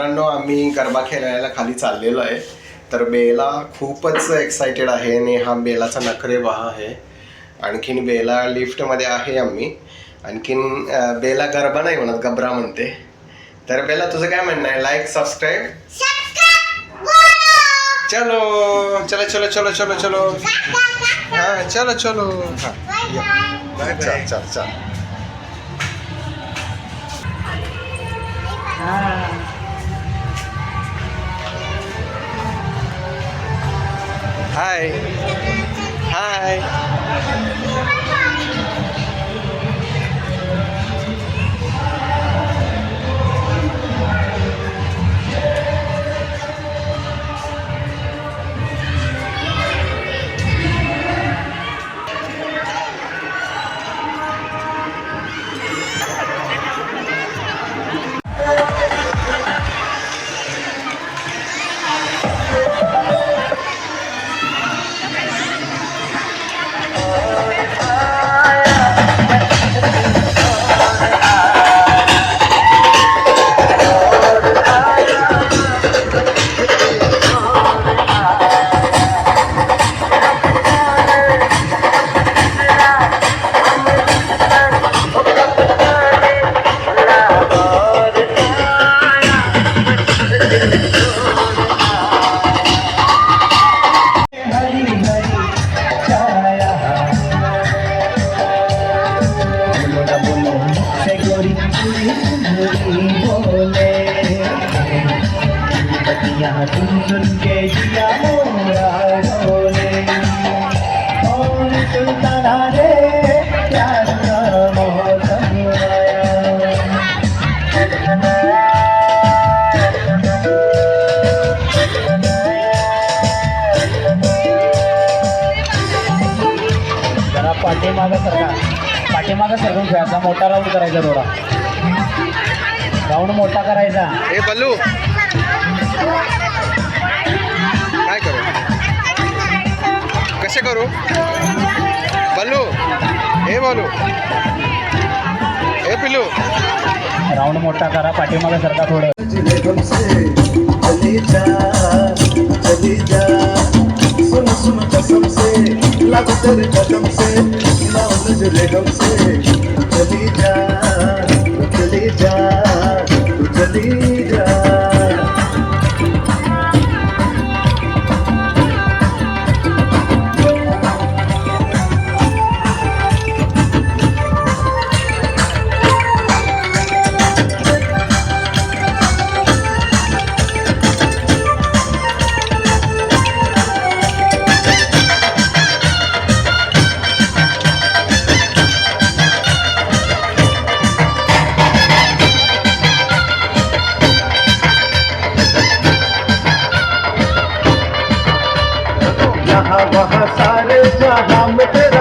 मित्रांनो आम्ही गरबा खेळायला खाली चाललेलो आहे. तर बेला खूपच एक्साइटेड आहे आणि हा बेलाचा नखरे पहा आहे आणखीन बेला लिफ्टमध्ये आहे आम्ही. आणखीन बेला गरबा नाही म्हणत गबरा म्हणते. तर बेला तुझं काय म्हणणं आहे? लाईक सबस्क्राईब चलो चलो चलो चलो चलो चलो. हाँ चलो चलो. हाँ. चल चल चल. Hi. Hi. बोले सुन सुन के जिया मोरा और सुल्ताना रे प्यार का मौसम आया जरा पाठीमागं सरका. पाठीमागं सरकून खेळायचा मोठा राऊंड करायचा थोडा. राऊंड मोठा करायचा. ए बल्लू काय करू? कसे करू? बल्लू ए बल्लू ए पिल्लू राऊंड मोठा करा पाठीमागं सरका थोडं. चली जा जहाँ वहाँ सारे जहाँ में तेरा